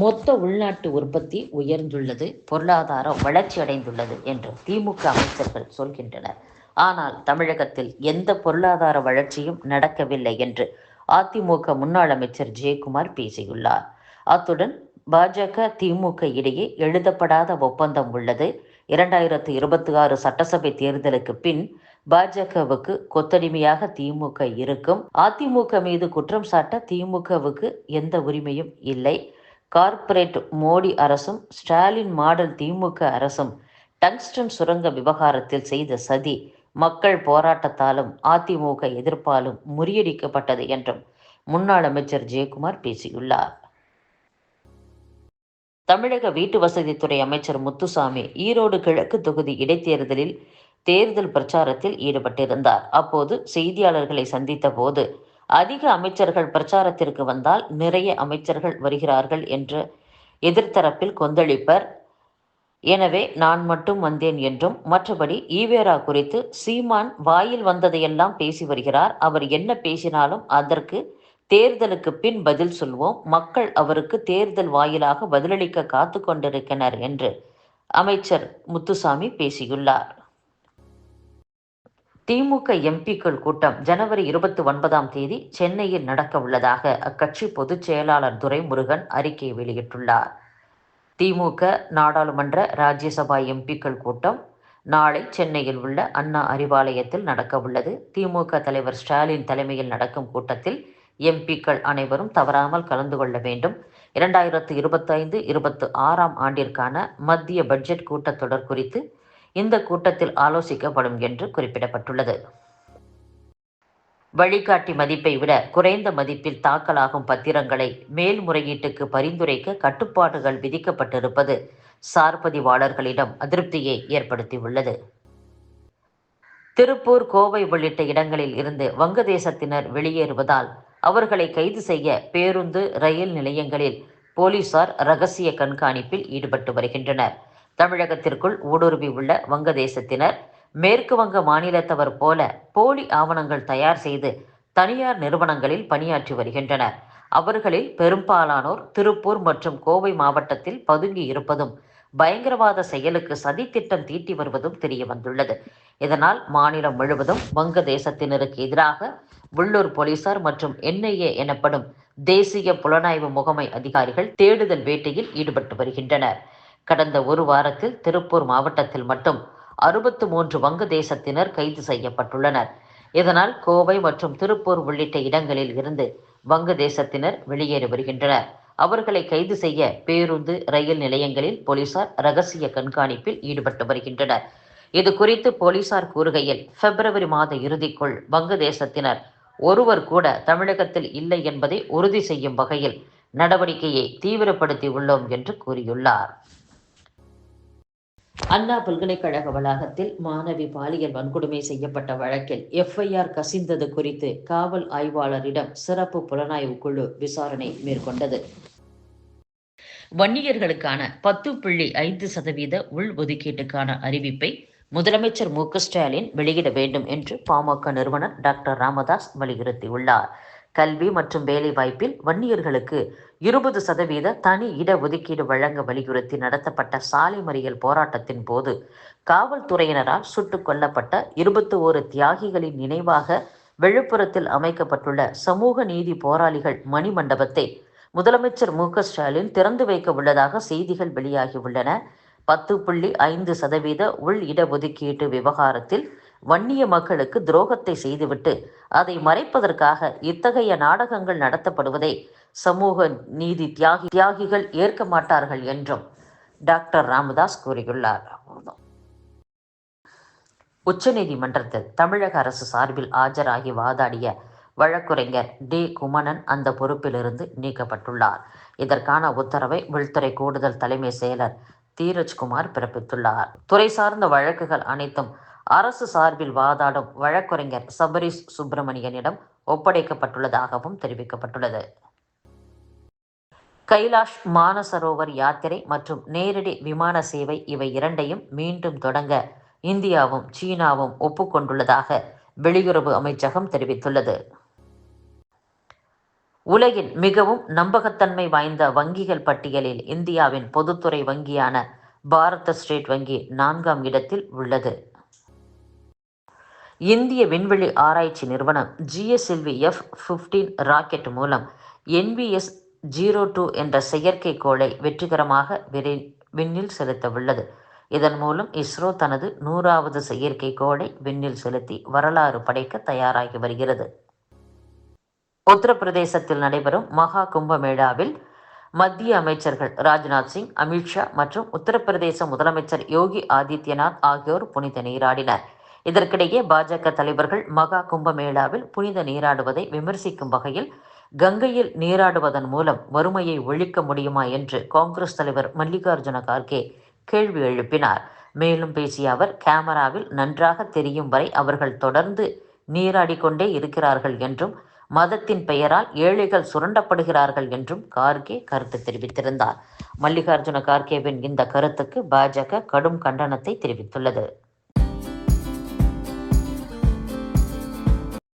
மொத்த உள்நாட்டு உற்பத்தி உயர்ந்துள்ளது பொருளாதாரம் வளர்ச்சியடைந்துள்ளது என்று திமுக அமைச்சர்கள் சொல்கின்றனர். ஆனால் தமிழகத்தில் எந்த பொருளாதார வளர்ச்சியும் நடக்கவில்லை என்று அதிமுக முன்னாள் அமைச்சர் ஜெயக்குமார் பேசியுள்ளார். அத்துடன் பாஜக திமுக இடையே எழுதப்படாத ஒப்பந்தம் உள்ளது. இரண்டாயிரத்து இருபத்தி ஆறு சட்டசபை தேர்தலுக்கு பின் பாஜகவுக்கு கொத்தடிமையாக திமுக இருக்கும். அதிமுக மீது குற்றம் சாட்ட திமுகவுக்கு எந்த உரிமையும் இல்லை. கார்ப்பரேட் மோடி அரசும் ஸ்டாலின் மாடல் திமுக அரசும் டங்ஸ்டன் சுரங்க விவகாரத்தில் செய்த சதி மக்கள் போராட்டத்தாலும் அதிமுக எதிர்ப்பாலும் முறியடிக்கப்பட்டது என்றும் முன்னாள் அமைச்சர் ஜெயக்குமார் பேசியுள்ளார். தமிழக வீட்டு வசதித்துறை அமைச்சர் முத்துசாமி ஈரோடு கிழக்கு தொகுதி இடைத்தேர்தலில் தேர்தல் பிரச்சாரத்தில் ஈடுபட்டிருந்தார். அப்போது செய்தியாளர்களை சந்தித்த போது அதிக அமைச்சர்கள் பிரச்சாரத்திற்கு வந்தால் நிறைய அமைச்சர்கள் வருகிறார்கள் என்று எதிர்த்தரப்பில் கொந்தளிப்பர். எனவே நான் மட்டும் வந்தேன் என்றும் மற்றபடி ஈவேரா குறித்து சீமான் வாயில் வந்ததையெல்லாம் பேசி வருகிறார். அவர் என்ன பேசினாலும் அதற்கு தேர்தலுக்கு பின் பதில் சொல்வோம். மக்கள் அவருக்கு தேர்தல் வாயிலாக பதிலளிக்க காத்து கொண்டிருக்கின்றனர் என்று அமைச்சர் முத்துசாமி பேசியுள்ளார். திமுக எம்பிக்கள் கூட்டம் ஜனவரி இருபத்தி ஒன்பதாம் தேதி சென்னையில் நடக்க உள்ளதாக அக்கட்சி பொதுச் செயலாளர் துரைமுருகன் அறிக்கை வெளியிட்டுள்ளார். திமுக நாடாளுமன்ற ராஜ்யசபா எம்பிக்கள் கூட்டம் நாளை சென்னையில் உள்ள அண்ணா அறிவாலயத்தில் நடக்க உள்ளது. திமுக தலைவர் ஸ்டாலின் தலைமையில் நடக்கும் கூட்டத்தில் எம்பிக்கள் அனைவரும் தவறாமல் கலந்து கொள்ள வேண்டும். இரண்டாயிரத்து இருபத்தைந்து இருபத்து ஆறாம் ஆண்டிற்கான மத்திய பட்ஜெட் கூட்டத்தொடர் குறித்து இந்த கூட்டத்தில் ஆலோசிக்கப்படும் என்று குறிப்பிடப்பட்டுள்ளது. வழிகாட்டி மதிப்பை விட குறைந்த மதிப்பில் தாக்கலாகும் பத்திரங்களை மேல்முறையீட்டுக்கு பரிந்துரைக்க கட்டுப்பாடுகள் விதிக்கப்பட்டிருப்பது சார்பதிவாளர்களிடம் அதிருப்தியை ஏற்படுத்தியுள்ளது. திருப்பூர் கோவை உள்ளிட்ட இடங்களில் இருந்து வங்கதேசத்தினர் வெளியேறுவதால் அவர்களை கைது செய்ய பேருந்து ரயில் நிலையங்களில் போலீசார் ரகசிய கண்காணிப்பில் ஈடுபட்டு வருகின்றனர். தமிழகத்திற்குள் ஊடுருவி உள்ள வங்கதேசத்தினர் மேற்கு வங்க மாநிலத்தவர் போல போலி ஆவணங்கள் தயார் செய்து தனியார் நிறுவனங்களில் பணியாற்றி வருகின்றனர். அவர்களில் பெரும்பாலானோர் திருப்பூர் மற்றும் கோவை மாவட்டத்தில் பதுங்கி இருப்பதும் பயங்கரவாத செயலுக்கு சதித்திட்டம் தீட்டி வருவதும் தெரிய வந்துள்ளது. இதனால் மாநிலம் முழுவதும் வங்கதேசத்தினருக்கு எதிராக உள்ளூர் போலீசார் மற்றும் என்ஐஏ எனப்படும் தேசிய புலனாய்வு முகமை அதிகாரிகள் தேடுதல் வேட்டையில் ஈடுபட்டு வருகின்றனர். கடந்த ஒரு வாரத்தில் திருப்பூர் மாவட்டத்தில் மட்டும் அறுபத்து மூன்று வங்கதேசத்தினர் கைது செய்யப்பட்டுள்ளனர். இதனால் கோவை மற்றும் திருப்பூர் உள்ளிட்ட இடங்களில் இருந்து வங்கதேசத்தினர் வெளியேறி வருகின்றனர். அவர்களை கைது செய்ய பேருந்து ரயில் நிலையங்களில் போலீசார் ரகசிய கண்காணிப்பில் ஈடுபட்டு வருகின்றனர். இது குறித்து போலீசார் கூறுகையில் பிப்ரவரி மாத இறுதிக்குள் வங்கதேசத்தினர் ஒருவர் கூட தமிழகத்தில் இல்லை என்பதை உறுதி செய்யும் வகையில் நடவடிக்கையை தீவிரப்படுத்தி உள்ளோம் என்று கூறியுள்ளார். அண்ணா பல்கலைக்கழக வளாகத்தில் மாணவி பாலியல் வன்கொடுமை செய்யப்பட்ட வழக்கில் எஃப்ஐஆர் கசிந்தது குறித்து காவல் ஆய்வாளரிடம் சிறப்பு புலனாய்வு குழு விசாரணை மேற்கொண்டது. வன்னியர்களுக்கான பத்து புள்ளி ஐந்து சதவீத உள்ஒதுக்கீட்டுக்கான அறிவிப்பை முதலமைச்சர் மு ஸ்டாலின் வெளியிட வேண்டும் என்று பாமக நிறுவனர் டாக்டர் ராமதாஸ் வலியுறுத்தியுள்ளார். கல்வி மற்றும் வேலைவாய்ப்பில் வன்னியர்களுக்கு இருபது சதவீத தனி இட ஒதுக்கீடு வழங்க வலியுறுத்தி நடத்தப்பட்ட சாலை மறியல் போராட்டத்தின் போது காவல்துறையினரால் சுட்டுக் கொல்லப்பட்ட இருபத்தி ஓரு தியாகிகளின் நினைவாக விழுப்புரத்தில் அமைக்கப்பட்டுள்ள சமூக நீதி போராளிகள் மணிமண்டபத்தை முதலமைச்சர் மு ஸ்டாலின் திறந்து வைக்க உள்ளதாக செய்திகள் வெளியாகியுள்ளன பத்து புள்ளி ஐந்து சதவீத உள் இடஒதுக்கீட்டு விவகாரத்தில் வன்னிய மக்களுக்கு துரோகத்தை செய்துவிட்டு அதை மறைப்பதற்காக இத்தகைய நாடகங்கள் நடத்தப்படுவதை சமூக நீதி தியாகி தியாகிகள் ஏற்க மாட்டார்கள் என்றும் டாக்டர் ராமதாஸ் கூறியுள்ளார். உச்சநீதிமன்றத்தில் தமிழக அரசு சார்பில் ஆஜராகி வாதாடிய வழக்குரைஞர் டி. குமணன் அந்த பொறுப்பிலிருந்து நீக்கப்பட்டுள்ளார். இதற்கான உத்தரவை உள்துறை கூடுதல் தலைமை செயலர் தீரஜ்குமார் பிறப்பித்துள்ளார். துறை சார்ந்த வழக்குகள் அனைத்தும் அரசு சார்பில் வாதாடும் வழக்குரைஞர் சபரிஷ் சுப்பிரமணியனிடம் ஒப்படைக்கப்பட்டுள்ளதாகவும் தெரிவிக்கப்பட்டுள்ளது. கைலாஷ் மானசரோவர் யாத்திரை மற்றும் நேரடி விமான சேவை இவை இரண்டையும் மீண்டும் தொடங்க இந்தியாவும் சீனாவும் ஒப்புக்கொண்டுள்ளதாக வெளியுறவு அமைச்சகம் தெரிவித்துள்ளது. உலகின் மிகவும் நம்பகத்தன்மை வாய்ந்த வங்கிகள் பட்டியலில் இந்தியாவின் பொதுத்துறை வங்கியான பாரத ஸ்டேட் வங்கி நான்காம் இடத்தில் உள்ளது. இந்திய விண்வெளி ஆராய்ச்சி நிறுவனம் ஜிஎஸ்எல்வி எஃப் ஃபிஃப்டீன் ராக்கெட் மூலம் என்பிஎஸ் ஜீரோ டூ என்ற செயற்கைக்கோளை வெற்றிகரமாக விரை விண்ணில் செலுத்த உள்ளது இதன் மூலம் இஸ்ரோ தனது நூறாவது செயற்கைக்கோளை விண்ணில் செலுத்தி வரலாறு படைக்க தயாராகி வருகிறது. உத்தரப்பிரதேசத்தில் நடைபெறும் மகா கும்பமேளாவில் மத்திய அமைச்சர்கள் ராஜ்நாத் சிங் அமித்ஷா மற்றும் உத்தரப்பிரதேச முதலமைச்சர் யோகி ஆதித்யநாத் ஆகியோர் புனித நீராடினர். இதற்கிடையே பாஜக தலைவர்கள் மகா கும்பமேளாவில் புனித நீராடுவதை விமர்சிக்கும் வகையில் கங்கையில் நீராடுவதன் மூலம் வறுமையை ஒழிக்க முடியுமா என்று காங்கிரஸ் தலைவர் மல்லிகார்ஜுன கார்கே கேள்வி எழுப்பினார். மேலும் பேசிய அவர் கேமராவில் நன்றாக தெரியும் வரை அவர்கள் தொடர்ந்து நீராடிக்கொண்டே இருக்கிறார்கள் என்றும் மதத்தின் பெயரால் ஏழைகள் சுரண்டப்படுகிறார்கள் என்றும் கார்கே கருத்து தெரிவித்திருந்தார். மல்லிகார்ஜுன கார்கேவின் இந்த கருத்துக்கு பாஜக கடும் கண்டனத்தை தெரிவித்துள்ளது.